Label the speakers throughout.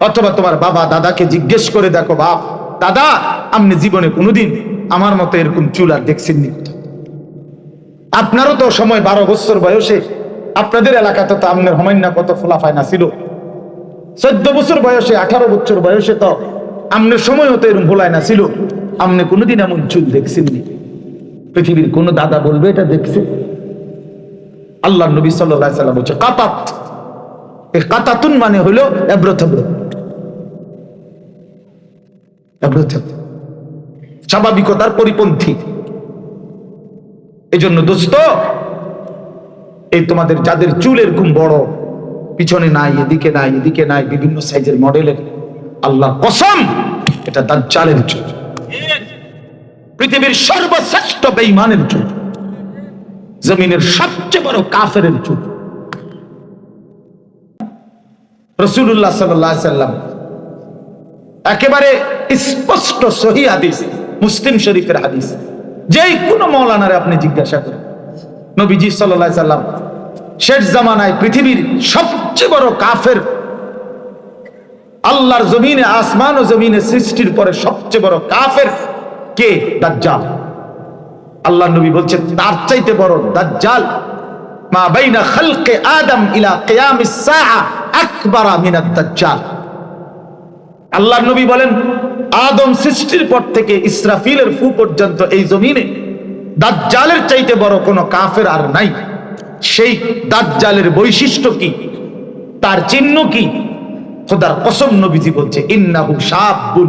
Speaker 1: অথবা তোমার বাবা দাদাকে জিজ্ঞেস করে দেখো, বাপ, দাদা, আপনি জীবনে কোনোদিন আমার মতো এরকম চুল আর দেখছেন নি আপনারও তো সময় বারো বছর বয়সে। আপনাদের এলাকাতে তো আপনার হমান্না কত ফোলাফায় না ছিল। চোদ্দ বছর বয়সে, আঠারো বছর বয়সে তো আপনার সময় হতো এরকম ভোলায় না ছিল। আপনি কোনোদিন এমন চুল দেখছেন নি পৃথিবীর কোন দাদা বলবে এটা দেখছে। আল্লাহ নবী সাল্লাম বলছে, কাতাত। কাতাতুন মানে হলো এব্রথব্র এব্রথব্র স্বাভাবিকতার পরিপন্থী। এই জন্য দোস্ত, এই তোমাদের যাদের চুল এরকম বড়, পিছনে নাই, এদিকে নাই এদিকে নাই, বিভিন্ন সাইজের মডেলের আল্লাহ কসম, এটা তার চালের চুল। পৃথিবীর সর্বশ্রেষ্ঠ বেইমানের চুল। জমিনের সবচেয়ে বড় কাফের চুল। রসুল্লাহ সাল্লাম একেবারে স্পষ্ট সহি হাদিস, মুসলিম শরীফের হাদিস। যেই কোন মৌলানারে আপনি জিজ্ঞাসা করেন। নবীজি সাল্লাহ সাল্লাম, শেষ জামানায় পৃথিবীর সবচেয়ে বড় কাফের, আল্লাহর জমিনে, আসমান ও জমিনে সৃষ্টির পরে সবচেয়ে বড় কাফের কে? দাজ্জাল। আল্লাহ নবী বলছেন, তার চাইতে বড় দাজ্জাল, মা বাইনা খালকে আদম ইলা কিয়ামিস সাআ আকবারা মিনাত দাজ্জাল। আল্লাহ নবী বলেন, আদম সৃষ্টির পর থেকে ইসরাফিলের ফু পর্যন্ত এই জমিনে দাজ্জালের চাইতে বড় কোনো কাফের আর নাই। সেই দাজ্জালের বৈশিষ্ট্য কি? তার চিহ্ন কি? খোদার কসম নবীজি বলছে, ইন্নাহু শাবুন।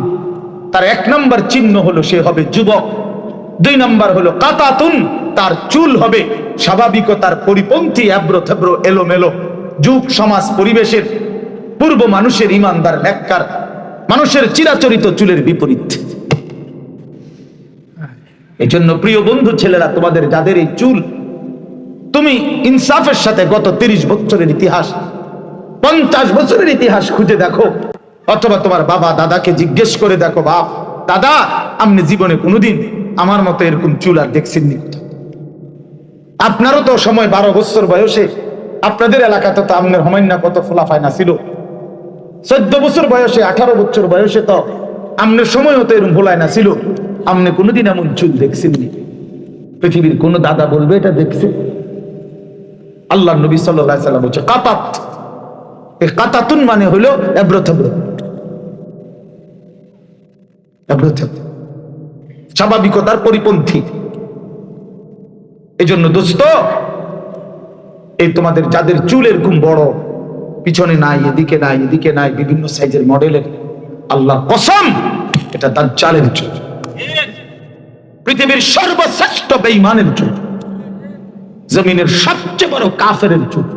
Speaker 1: তার এক নম্বর চিহ্ন হলো, সে হবে যুবক। দুই নম্বর হলো, কাতাতুন। তার চুল হবে স্বাভাবিকতার পরিপন্থী অ্যাব্র থেব্র এলোমেলো। যুগ, সমাজ, পরিবেশের পূর্ব মানুষের ইমানদার, ন্যাক্কার মানুষের চিরাচরিত চুলের বিপরীত। এই জন্য প্রিয় বন্ধু ছেলেরা, তোমাদের যাদের এই চুল, তুমি ইনসাফের সাথে গত তিরিশ বছরের ইতিহাস, পঞ্চাশ বছরের ইতিহাস খুঁজে দেখো, অথবা তোমার বাবা দাদাকে জিজ্ঞেস করে দেখো, বাপ, দাদা, আপনি জীবনে কোনোদিন আমার মতো এরকম চুল আর দেখছেন নি আপনারও তো সময় বারো বছর বয়সে, আপনাদের এলাকাতে তো আপনার হমান্না কত ফোলাফায় না ছিল। চোদ্দ বছর বয়সে, আঠারো বছর বয়সে তো আপনার সময় হতো এরকম ভোলায় না ছিল। আপনি কোনোদিন এমন চুল দেখছেন নি পৃথিবীর কোন দাদা বলবে এটা দেখছে। আল্লাহ নবী সাল্লাহ সাল্লাম বলছে, কাতাত। এই কাতাতুন মানে হলো এব্রথব্র স্বাভাবিকতার পরিপন্থী। এই জন্য দোস্ত, এই তোমাদের যাদের চুল এরকম বড় পিছনে নাই, এদিকে নাই এদিকে নাই, বিভিন্ন সাইজের মডেলের আল্লাহ কসম, এটা তার চালের চুল পৃথিবীর সর্বশ্রেষ্ঠ বেঈমানের চুল জমিনের সবচেয়ে বড় কাফের চুল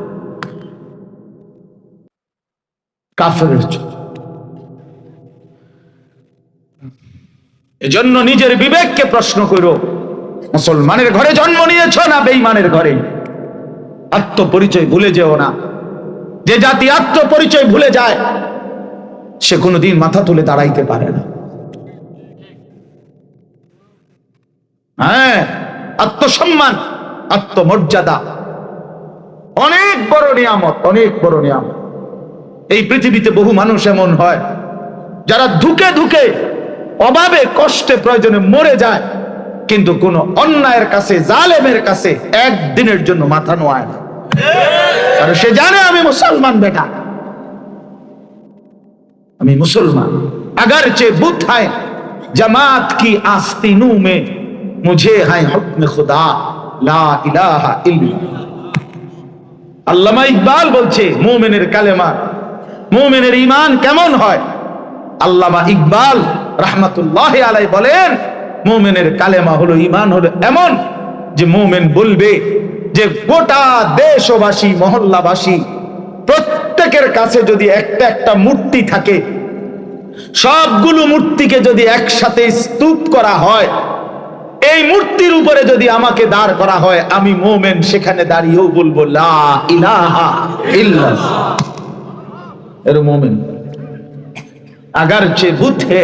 Speaker 1: কাফের চুল এজন্য নিজের বিবেককে প্রশ্ন করো, মুসলমানের ঘরে জন্ম নিয়েছ না বেঈমানের ঘরে? আত্মপরিচয় ভুলে যেও না। যে জাতি আত্মপরিচয় ভুলে যায়, সে কোনোদিন মাথা তুলে দাঁড়াইতে পারে না। হ্যাঁ আত্মসম্মান, আত্মমর্যাদা, অনেক বড় নিয়ামত, অনেক বড় নিয়ামত। এই পৃথিবীতে বহু মানুষ এমন হয়, যারা ধুকে ধুকে, অভাবে, কষ্টে, প্রয়োজনে মরে যায়, কিন্তু কোন অন্যায়ের কাছে, জালেমের কাছে একদিনের জন্য মাথা নোয়ায় না। কারণ সে জানে আমি মুসলমান বেটা আমি मुसलमान अगर चे बुत है जमात की आस्तीनों में मुझे है हुक्म खुदा ला इलाहा इल्ला আল্লামা ইকবাল বলছে মুমিনের কালেমা মুমিনের ঈমান কেমন হয় আল্লামা ইকবাল রাহমাতুল্লাহ আলাই বলেন মুমিনের কালেমা হলো ঈমান হলো এমন যে মুমিন বলবে যে গোটা দেশবাসী, মহল্লাবাসী, প্রত্যেকের কাছে যদি একটা একটা মূর্তি থাকে, সবগুলো মূর্তিকে যদি একসাথে স্তূপ করা হয়, এই মূর্তির উপরে যদি আমাকে দাঁড় করা হয়, আমি মোমেন, সেখানে দাঁড়িয়েও বলব মোমেন। আগার চে বুথে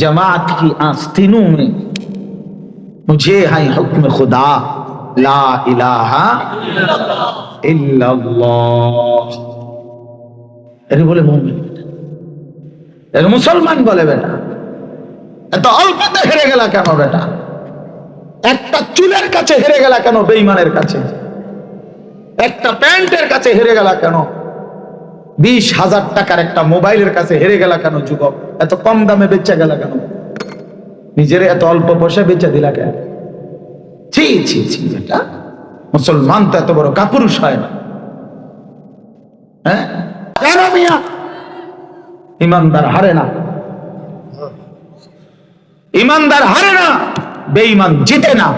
Speaker 1: জমাত কি আস্তিনু মে মুঝে হাই হুকম খুদা। বলে মুসলমান বলে বেটা। এত অল্পতে হেরে গেলা কেন বেটা? একটা চুলের কাছে হেরে গেলা কেন বেইমানের কাছে? একটা প্যান্টের কাছে হেরে গেলা কেন? বিশ হাজার টাকার একটা মোবাইলের কাছে হেরে গেলা কেন যুবক? এত কম দামে বেচা গেলা কেন? নিজের এত অল্প পয়সা বেচা দিলা কেন? মুসলমান তো এত বড় কাপুরুষ হয় না। হ্যাঁ? মিয়া, ইমানদার হারে না। ইমানদার হারে না, বেঈমান জিতে না।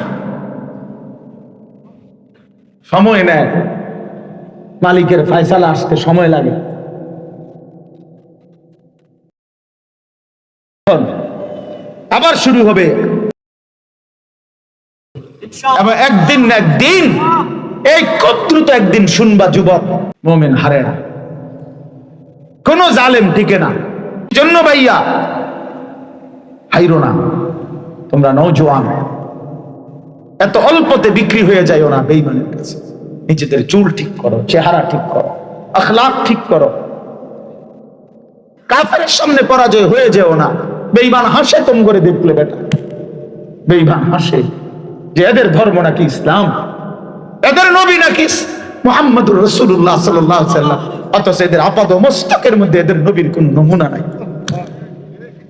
Speaker 1: সময় নেয়, মালিকের ফয়সালা আসতে সময় লাগে। আবার শুরু হবে। এবং একদিন একদিন এই কর্তৃত একদিন শুনবা, যুবক। মোমেন হারে না। কোন জালেম টিকে না। জন্য ভাইয়া, হাইরো না। তোমরা নৌজওয়ান এত অল্পতে বিক্রি হয়ে যাইও না বেইমানের কাছে। নিজেদের চুল ঠিক করো, চেহারা ঠিক করো আখলাক ঠিক করো। কাফের সামনে পরাজয় হয়ে যেও না। বেইমান হাসে তুম করে দেখলে বেটা। বেইমান হাসে। যে এদের ধর্ম নাকি ইসলাম? এদের নবী নাকি মোহাম্মদুর রসুল্লাহ সাল্লাম অথচ এদের আপাদ মস্তকের মধ্যে এদের নবীর কোন নমুনা নাই।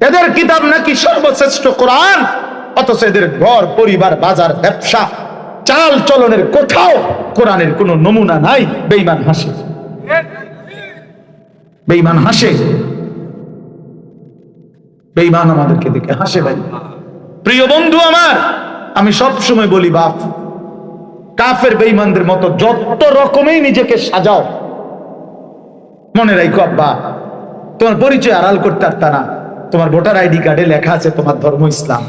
Speaker 1: এদের কিতাব নাকি সর্বশ্রেষ্ঠ কোরআন, অথচ এদের ঘর, পরিবার, বাজার, ব্যবসা, চাল চলনের কোথাও কোরআনের কোন নমুনা নাই। বেইমান হাসে। বেইমান হাসে। বেইমান আমাদেরকে দেখে হাসে ভাই। প্রিয় বন্ধু আমার আমি সব সময় বলি, বাপ, কাফের বেইমানদের মতো যত রকমেই নিজেকে সাজাও, মনে রাখো আব্বা, তোমার পরিচয় আড়াল করতে পারতা না। তোমার ভোটার আইডি কার্ডে লেখা আছে তোমার ধর্ম ইসলাম।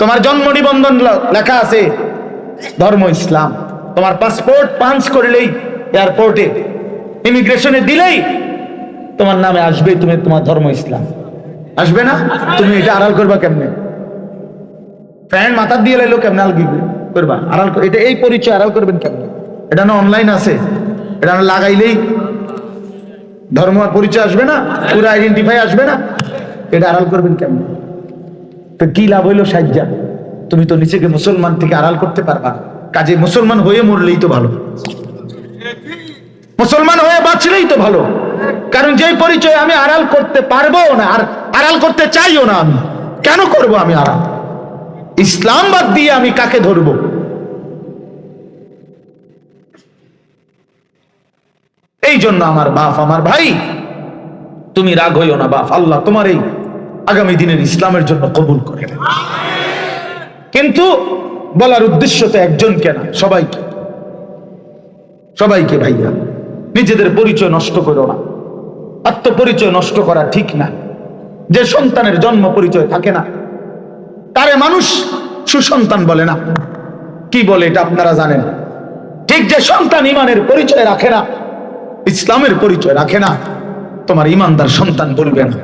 Speaker 1: তোমার জন্ম নিবন্ধন লেখা আছে ধর্ম ইসলাম। তোমার পাসপোর্ট পাঞ্চ করলেই এয়ারপোর্টে, ইমিগ্রেশনে দিলেই তোমার নামে আসবে তুমি তোমার ধর্ম ইসলাম। আসবে না? তুমি এটা আড়াল করবা কেমনে? ফ্যান মাথার দিয়ে লাইলো কেমনে আল কি করবা? আড়াল এটা এই পরিচয় আড়াল করবেন কেমনে? এটা না অনলাইন আছে। এটা না লাগাইলেই ধর্ম পরিচয় আসবে না, পুরো আইডেন্টিফাই আসবে না। এটা আড়াল করবেন কেমন? তো কি লাভ হইল সাজ্জা? তুমি তো নিজেকে মুসলমান থেকে আড়াল করতে পারবা। কাজে মুসলমান হয়ে মরলেই তো ভালো। মুসলমান হয়ে বাঁচলেই তো ভালো। কারণ যেই পরিচয় আমি আড়াল করতে পারব না, আর আড়াল করতে চাইও না আমি, কেন করব আমি আড়াল? ইসলাম বাদ দিয়ে আমি কাকে ধরবো? এই জন্য আমার বাপ, আমার ভাই, তুমি রাগ হইও না বাপ, আল্লাহ তোমার এই আগামী দিনের ইসলামের জন্য কবুল করে কিন্তু বলার উদ্দেশ্য তো একজনকে না, সবাইকে। সবাইকে ভাইয়া, নিজেদের পরিচয় নষ্ট করো না। আত্মপরিচয় নষ্ট করা ঠিক না। যে সন্তানের জন্ম পরিচয় থাকে না তারে মানুষ সুসন্তান বলে না। কি বলে এটা আপনারা জানেন? ঠিক যে সন্তান ইমানের পরিচয় রাখে না, ইসলামের পরিচয় রাখে না, তোমার ইমানদার সন্তান বলবে না।